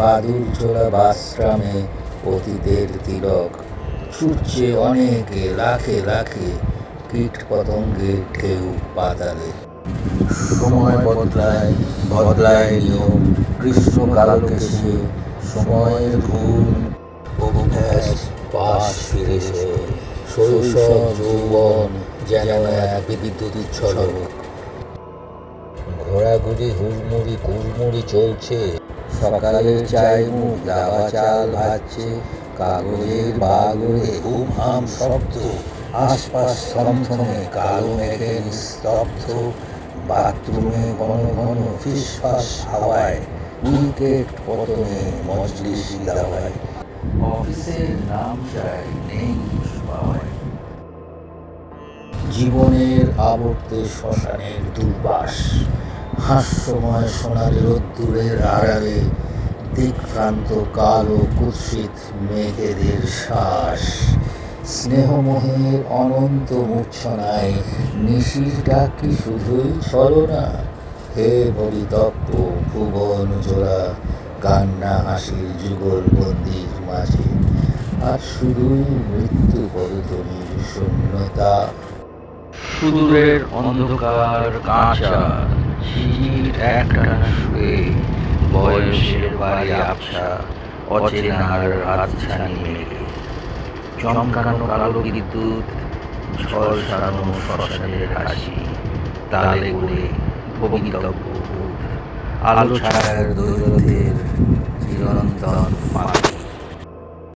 বাদুর ঝোলা বাসগ্রামে অতীতের তিলক। ছুটছে অনেকে, লাখে লাখে কীট পতঙ্গের ঢেউ পাতালে। সময় বদলায় বদলায় নিয়ম গ্রীষ্মকাল কেসে সময়ের ঘুম। পাশ ফিরেছে, শৈশব, যৌবন যেন এক ঝলক। ঘোরাঘুরি, হুড়মুড়ি, কুড়মুড়ি চলছে। সকালের চাই মুখ, দাবা, চাল ভাজছে কাগজের বাগড়ে হাম শব্দ। আশপাশ থমথমে কালো মেঘের স্তব্ধ বাথরুমে ঘন ঘন ফিসফাস হাওয়ায়। উইকেট পতনে মজলিসি দাওয়ায়। অফিসের নাম চাই, নেই পাওয়ায়। জীবনের আবর্তে শ্মশানের দুর্বাস। হাস্যময় সোনালি রোদ্দুরের আড়ালে দিকভ্রান্ত কালো কুৎসিত মেঘেদের শ্বাস। স্নেহমোহের অনন্ত মূর্ছনায় নিশির ডাক কি শুধুই ছলনা হে পরিতপ্ত ভুবন জোড়া, কান্না হাসির যুগল বন্দির মাঝে আর শুধুই মৃত্যু পদতনির শূন্যতা। সুদূরের অন্ধকার কাঁচা। ঝিঝির একটানা শুয়ে বয়সের বাড়ি আপসা অচেনার হাতছানি মেলে। চমকানো কালো বিদ্যুৎ, ঝড় সারানো শ্মশানের হাসি, তালে গুলে ভবিতব্য আলো ছাড়ার দৈরথের